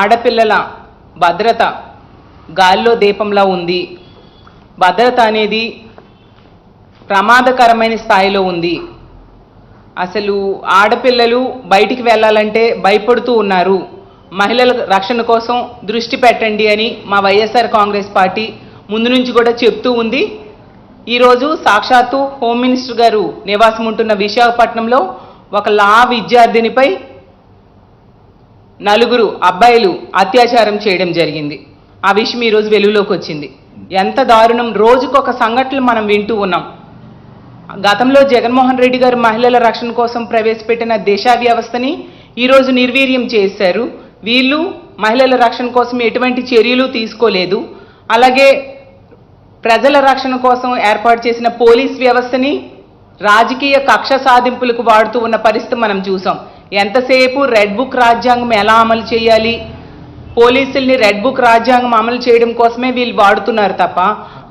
ఆడపిల్లల భద్రత గాల్లో దీపంలా ఉంది. భద్రత అనేది ప్రమాదకరమైన స్థాయిలో ఉంది. అసలు ఆడపిల్లలు బయటికి వెళ్ళాలంటే భయపడుతూ ఉన్నారు. మహిళల రక్షణ కోసం దృష్టి పెట్టండి అని మా వైఎస్ఆర్ కాంగ్రెస్ పార్టీ ముందు నుంచి కూడా చెప్తూ ఉంది. ఈరోజు సాక్షాత్తు హోమ్ మినిస్టర్ గారు నివాసం ఉంటున్న విశాఖపట్నంలో ఒక లా విద్యార్థినిపై నలుగురు అబ్బాయిలు అత్యాచారం చేయడం జరిగింది. ఆ విషయం ఈరోజు వెలుగులోకి వచ్చింది. ఎంత దారుణం. రోజుకొక సంఘటనలు మనం వింటూ ఉన్నాం. గతంలో జగన్మోహన్ రెడ్డి గారు మహిళల రక్షణ కోసం ప్రవేశపెట్టిన దిశ వ్యవస్థని ఈరోజు నిర్వీర్యం చేశారు. వీళ్ళు మహిళల రక్షణ కోసం ఎటువంటి చర్యలు తీసుకోలేదు. అలాగే ప్రజల రక్షణ కోసం ఏర్పాటు చేసిన పోలీస్ వ్యవస్థని రాజకీయ కక్ష సాధింపులకు వాడుతూ ఉన్న పరిస్థితి మనం చూసాం. ఎంతసేపు రెడ్ బుక్ రాజ్యాంగం ఎలా అమలు చేయాలి? పోలీసుల్ని రెడ్ బుక్ రాజ్యాంగం అమలు చేయడం కోసమే వీళ్ళు వాడుతున్నారు తప్ప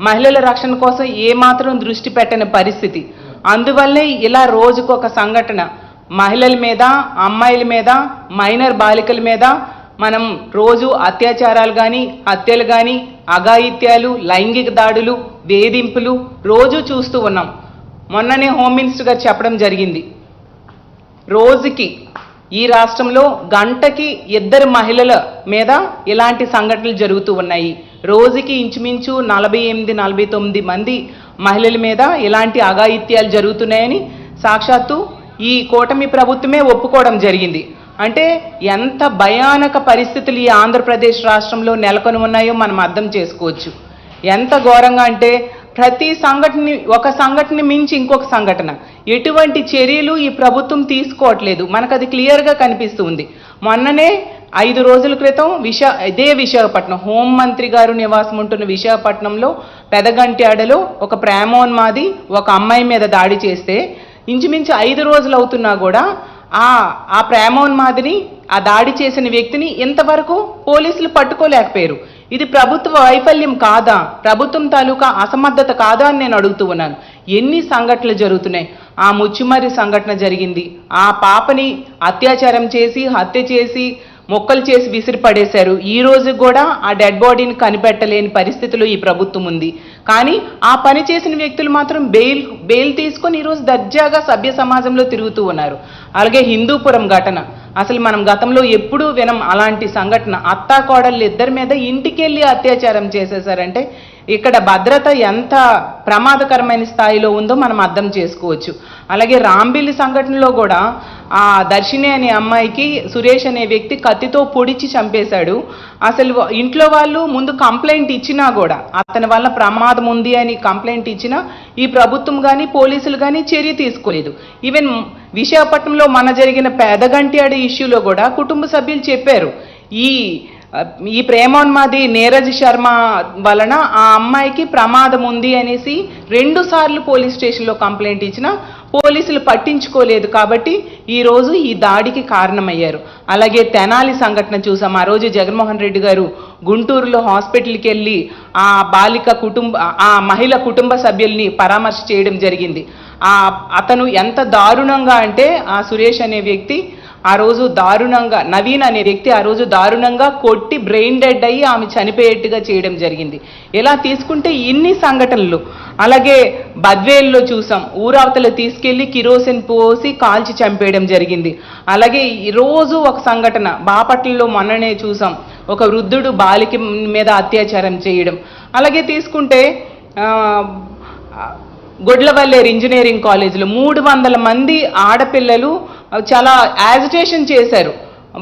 మహిళల రక్షణ కోసం ఏమాత్రం దృష్టి పెట్టని పరిస్థితి. అందువల్లే ఇలా రోజుకొక సంఘటన. మహిళల మీద అమ్మాయిల మీద మైనర్ బాలికల మీద మనం రోజు అత్యాచారాలు కానీ హత్యలు కానీ అఘాయిత్యాలు లైంగిక దాడులు వేధింపులు రోజు చూస్తూ ఉన్నాం. మొన్ననే హోమ్ మినిస్టర్ గారు చెప్పడం జరిగింది. రోజుకి ఈ రాష్ట్రంలో గంటకి ఇద్దరు మహిళల మీద ఇలాంటి సంఘటనలు జరుగుతూ ఉన్నాయి. రోజుకి ఇంచుమించు నలభై ఎనిమిది నలభై తొమ్మిది మంది మహిళల మీద ఇలాంటి అఘాయిత్యాలు జరుగుతున్నాయని సాక్షాత్తు ఈ కూటమి ప్రభుత్వమే ఒప్పుకోవడం జరిగింది. అంటే ఎంత భయానక పరిస్థితులు ఈ ఆంధ్రప్రదేశ్ రాష్ట్రంలో నెలకొని ఉన్నాయో మనం అర్థం చేసుకోవచ్చు. ఎంత ఘోరంగా అంటే ప్రతి సంఘటన ఒక సంఘటన మించి ఇంకొక సంఘటన. ఎటువంటి చర్యలు ఈ ప్రభుత్వం తీసుకోవట్లేదు. మనకు అది క్లియర్గా కనిపిస్తుంది. మొన్ననే ఐదు రోజుల క్రితం విశా ఇదే విశాఖపట్నం హోంమంత్రి గారు నివాసం ఉంటున్న విశాఖపట్నంలో పెదగంట్యాడలో ఒక ప్రేమోన్మాది ఒక అమ్మాయి మీద దాడి చేస్తే ఇంచుమించు ఐదు రోజులు అవుతున్నా కూడా ఆ ఆ ప్రేమోన్మాదిని ఆ దాడి చేసిన వ్యక్తిని ఇంతవరకు పోలీసులు పట్టుకోలేకపోయారు. ఇది ప్రభుత్వ వైఫల్యం కాదా? ప్రభుత్వం తాలూకా అసమర్థత కాదా అని నేను అడుగుతూ ఉన్నాను. ఎన్ని సంఘటనలు జరుగుతున్నాయి? ఆ ముచ్చుమరి సంఘటన జరిగింది. ఆ పాపని అత్యాచారం చేసి హత్య చేసి మొక్కలు చేసి విసిరిపడేశారు ఈ రోజు కూడా ఆ డెడ్ బాడీని కనిపెట్టలేని పరిస్థితిలో ఈ ప్రభుత్వం ఉంది. కానీ ఆ పని చేసిన వ్యక్తులు మాత్రం బెయిల్ బెయిల్ తీసుకొని ఈరోజు దర్జాగా సభ్య సమాజంలో తిరుగుతూ ఉన్నారు. అలాగే హిందూపురం ఘటన. అసలు మనం గతంలో ఎప్పుడూ వినం అలాంటి సంఘటన. అత్తా కోడళ్ళు ఇద్దరి మీద ఇంటికెళ్ళి అత్యాచారం చేసేసారంటే ఇక్కడ భద్రత ఎంత ప్రమాదకరమైన స్థాయిలో ఉందో మనం అర్థం చేసుకోవచ్చు. అలాగే రాంబిల్లి సంఘటనలో కూడా ఆ దర్శిని అనే అమ్మాయికి సురేష్ అనే వ్యక్తి కత్తితో పొడిచి చంపేశాడు. అసలు ఇంట్లో వాళ్ళు ముందు కంప్లైంట్ ఇచ్చినా కూడా అతని వల్ల ప్రమాదం ఉంది అని కంప్లైంట్ ఇచ్చినా ఈ ప్రభుత్వం కానీ పోలీసులు కానీ చర్య తీసుకోలేదు. ఈవెన్ విశాఖపట్నంలో మన జరిగిన పెదగంట్యాడు ఇష్యూలో కూడా కుటుంబ సభ్యులు చెప్పారు. ఈ ఈ ప్రేమోన్మాది నీరజ్ శర్మ వలన ఆ అమ్మాయికి ప్రమాదం ఉంది అనేసి రెండు సార్లు పోలీస్ స్టేషన్లో కంప్లైంట్ ఇచ్చిన పోలీసులు పట్టించుకోలేదు కాబట్టి ఈ రోజు ఈ దాడికి కారణమయ్యారు. అలాగే తెనాలి సంఘటన చూసాం. ఆ రోజు జగన్మోహన్ రెడ్డి గారు గుంటూరులో హాస్పిటల్కి వెళ్ళి ఆ బాలిక కుటుంబ ఆ మహిళ కుటుంబ సభ్యుల్ని పరామర్శ చేయడం జరిగింది. అతను ఎంత దారుణంగా అంటే ఆ సురేష్ అనే వ్యక్తి ఆ రోజు దారుణంగా నవీన్ అనే వ్యక్తి ఆ రోజు దారుణంగా కొట్టి బ్రెయిన్ డెడ్ అయ్యి ఆమె చనిపోయేట్టుగా చేయడం జరిగింది. ఇలా తీసుకుంటే ఇన్ని సంఘటనలు. అలాగే బద్వేల్లో చూసాం ఊరావతలు తీసుకెళ్ళి కిరోసిన్ పోసి కాల్చి చంపేయడం జరిగింది. అలాగే ఈ రోజు ఒక సంఘటన బాపట్లలో మొన్ననే చూసాం ఒక వృద్ధుడు బాలిక మీద అత్యాచారం చేయడం. అలాగే తీసుకుంటే గొడ్లవల్లేరు ఇంజనీరింగ్ కాలేజీలో మూడు వందల మంది ఆడపిల్లలు చాలా యాజిటేషన్ చేశారు.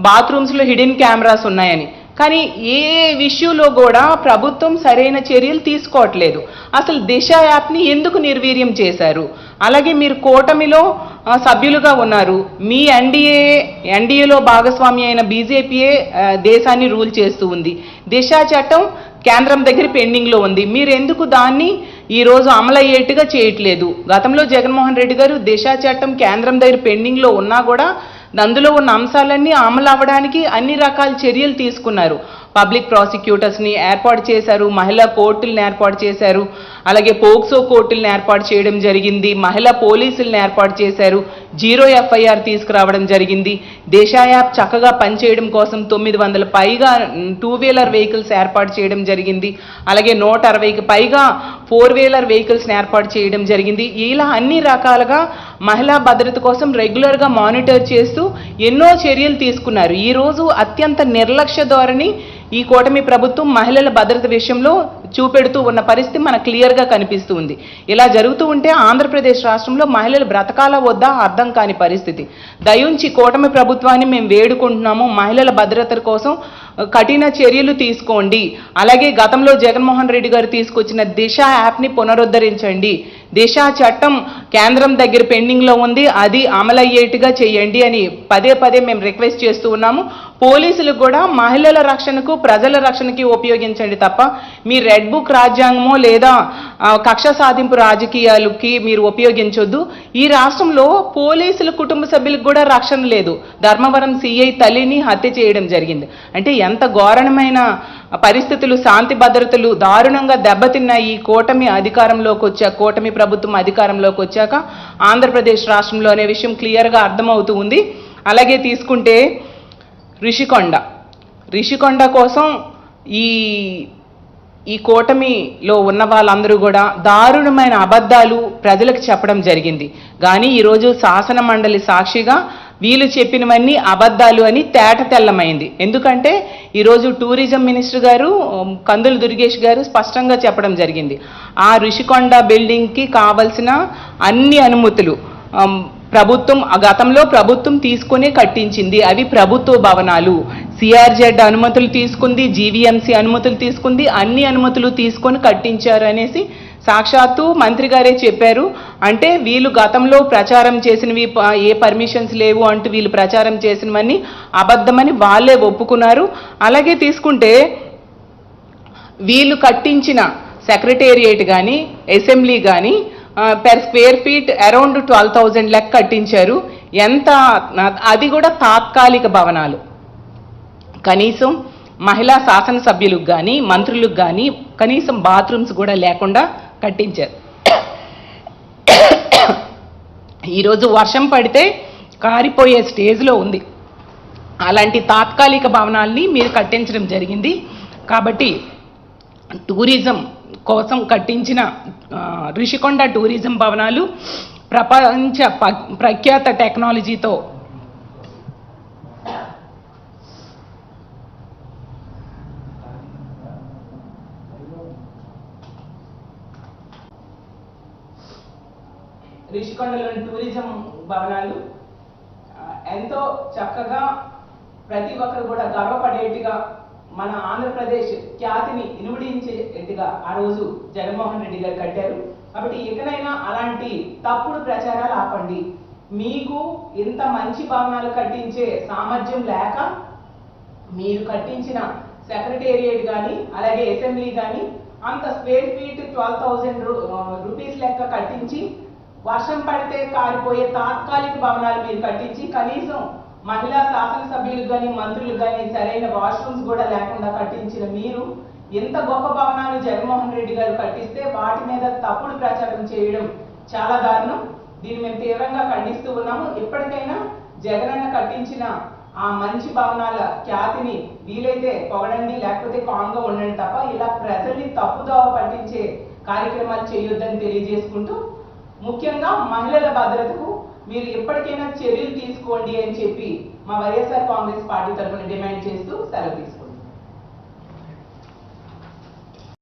బాత్రూమ్స్లో హిడెన్ కెమెరాస్ ఉన్నాయని. కానీ ఏ విషయంలో కూడా ప్రభుత్వం సరైన చర్యలు తీసుకోవట్లేదు. అసలు దిశ యాప్ని ఎందుకు నిర్వీర్యం చేశారు? అలాగే మీరు కూటమిలో సభ్యులుగా ఉన్నారు. మీ ఎన్డీఏ ఎన్డీఏలో భాగస్వామి అయిన బీజేపీయే దేశాన్ని రూల్ చేస్తూ ఉంది. దిశ చట్టం కేంద్రం దగ్గర పెండింగ్లో ఉంది. మీరు ఎందుకు దాన్ని ఈ రోజు అమలయ్యేట్టుగా చేయట్లేదు. గతంలో జగన్మోహన్ రెడ్డి గారు దిశ చట్టం కేంద్రం దగ్గర పెండింగ్లో ఉన్నా కూడా అందులో ఉన్న అంశాలన్నీ అమలు అవ్వడానికి అన్ని రకాల చర్యలు తీసుకున్నారు. పబ్లిక్ ప్రాసిక్యూటర్స్ని ఏర్పాటు చేశారు మహిళా కోర్టులను ఏర్పాటు చేశారు అలాగే పోక్సో కోర్టులను ఏర్పాటు చేయడం జరిగింది మహిళా పోలీసులను ఏర్పాటు చేశారు. జీరో ఎఫ్ఐఆర్ తీసుకురావడం జరిగింది. దేశా యాప్ చక్కగా పనిచేయడం కోసం తొమ్మిది వందల పైగా టూ వీలర్ వెహికల్స్ ఏర్పాటు చేయడం జరిగింది. అలాగే నూట అరవైకి పైగా ఫోర్ వీలర్ వెహికల్స్ని ఏర్పాటు చేయడం జరిగింది. ఇలా అన్ని రకాలుగా మహిళా భద్రత కోసం రెగ్యులర్గా మానిటర్ చేస్తూ ఎన్నో చర్యలు తీసుకున్నారు. ఈ రోజు అత్యంత నిర్లక్ష్య ధోరణి ఈ కూటమి ప్రభుత్వం మహిళల భద్రత విషయంలో చూపెడుతూ ఉన్న పరిస్థితి మనకు క్లియర్గా కనిపిస్తుంది ఇలా జరుగుతూ ఉంటే ఆంధ్రప్రదేశ్ రాష్ట్రంలో మహిళలు బ్రతకాల వద్దా? అర్థం కాని పరిస్థితి. దయుంచి కూటమి ప్రభుత్వాన్ని మేము వేడుకుంటున్నాము. మహిళల భద్రత కోసం కఠిన చర్యలు తీసుకోండి. అలాగే గతంలో జగన్మోహన్ రెడ్డి గారు తీసుకొచ్చిన దిశ యాప్ని పునరుద్ధరించండి. దిశ చట్టం కేంద్రం దగ్గర పెండింగ్లో ఉంది. అది అమలయ్యేట్టుగా చేయండి అని పదే పదే మేము రిక్వెస్ట్ చేస్తూ ఉన్నాము. పోలీసులు కూడా మహిళల రక్షణకు ప్రజల రక్షణకి ఉపయోగించండి తప్ప మీ రెడ్ బుక్ రాజ్యాంగమో లేదా కక్ష సాధింపు రాజకీయాలకి మీరు ఉపయోగించొద్దు. ఈ రాష్ట్రంలో పోలీసుల కుటుంబ సభ్యులకు కూడా రక్షణ లేదు. ధర్మవరం సిఐ తల్లిని హత్య చేయడం జరిగింది. అంటే ఎంత ఘోరమైన పరిస్థితులు శాంతి భద్రతలు దారుణంగా దెబ్బతిన్న ఈ కూటమి అధికారంలోకి వచ్చాక కూటమి ప్రభుత్వం అధికారంలోకి వచ్చాక ఆంధ్రప్రదేశ్ రాష్ట్రంలో అనే విషయం క్లియర్గా అర్థమవుతూ ఉంది. అలాగే తీసుకుంటే రిషికొండ. రిషికొండ కోసం ఈ ఈ కూటమిలో ఉన్న వాళ్ళందరూ కూడా దారుణమైన అబద్ధాలు ప్రజలకు చెప్పడం జరిగింది. కానీ ఈరోజు శాసన మండలి సాక్షిగా వీళ్ళు చెప్పినవన్నీ అబద్ధాలు అని తేట తెల్లమైంది. ఎందుకంటే ఈరోజు టూరిజం మినిస్టర్ గారు కందులు దుర్గేష్ గారు స్పష్టంగా చెప్పడం జరిగింది. ఆ ఋషికొండ బిల్డింగ్కి కావలసిన అన్ని అనుమతులు ప్రభుత్వం గతంలో ప్రభుత్వం తీసుకునే కట్టించింది. అవి ప్రభుత్వ భవనాలు. సిఆర్జెడ్ అనుమతులు తీసుకుంది జీవీఎంసీ అనుమతులు తీసుకుంది అన్ని అనుమతులు తీసుకొని కట్టించారు అనేసి సాక్షాత్తు మంత్రి గారే చెప్పారు. అంటే వీళ్ళు గతంలో ప్రచారం చేసినవి ప- ఏ పర్మిషన్స్ లేవు అంటూ వీళ్ళు ప్రచారం చేసినవన్నీ అబద్ధమని వాళ్ళే ఒప్పుకున్నారు. అలాగే తీసుకుంటే వీళ్ళు కట్టించిన సెక్రటేరియట్ కానీ అసెంబ్లీ కానీ per square feet around twelve thousand లెక్క కట్టించారు. ఎంత అది కూడా తాత్కాలిక భవనాలు. కనీసం మహిళా శాసనసభ్యులకు కానీ మంత్రులకు కానీ కనీసం బాత్రూమ్స్ కూడా లేకుండా కట్టించారు. ఈరోజు వర్షం పడితే కారిపోయే స్టేజ్లో ఉంది. అలాంటి తాత్కాలిక భవనాల్ని మీరు కట్టించడం జరిగింది. కాబట్టి టూరిజం కోసం కట్టించిన రిషికొండ టూరిజం భవనాలు ప్రపంచ ప్రఖ్యాత టెక్నాలజీతో రిషికొండలోని టూరిజం భవనాలు ఎంతో చక్కగా ప్రతి ఒక్కరు కూడా గర్వపడేట్టుగా మన ఆంధ్రప్రదేశ్ ఖ్యాతిని ఇనుమడించేట్టుగా ఆ రోజు జగన్మోహన్ రెడ్డి గారు కట్టారు. కాబట్టి ఇకనైనా అలాంటి తప్పుడు ప్రచారాలు ఆపండి. మీకు ఇంత మంచి భవనాలు కట్టించే సామర్థ్యం లేక మీరు కట్టించిన సెక్రటేరియట్ కానీ అలాగే అసెంబ్లీ కానీ అంత square feet twelve thousand rupees లెక్క కట్టించి వర్షం పడితే కారిపోయే తాత్కాలిక భవనాలు మీరు కట్టించి కనీసం మహిళా శాసనసభ్యులు కానీ మంత్రులు కానీ సరైన వాష్రూమ్స్ కూడా లేకుండా కట్టించిన మీరు ఎంత గొప్ప భవనాలు జగన్మోహన్ రెడ్డి గారు కట్టిస్తే వాటి మీద తప్పుడు ప్రచారం చేయడం చాలా దారుణం. దీన్ని మేము తీవ్రంగా ఖండిస్తూ ఉన్నాము. ఇప్పటికైనా జగనన్న కట్టించిన ఆ మంచి భవనాల ఖ్యాతిని వీలైతే పొగడండి లేకపోతే కామ్గా ఉండండి తప్ప ఇలా ప్రజల్ని తప్పుదోవ పట్టించే కార్యక్రమాలు చేయొద్దని తెలియజేసుకుంటూ ముఖ్యంగా మహిళల భద్రతకు మీరు ఎప్పటికైనా చర్యలు తీసుకోండి అని చెప్పి మా వైఎస్ఆర్ కాంగ్రెస్ పార్టీ తరఫున డిమాండ్ చేస్తూ సెలవు తీసుకుంటాం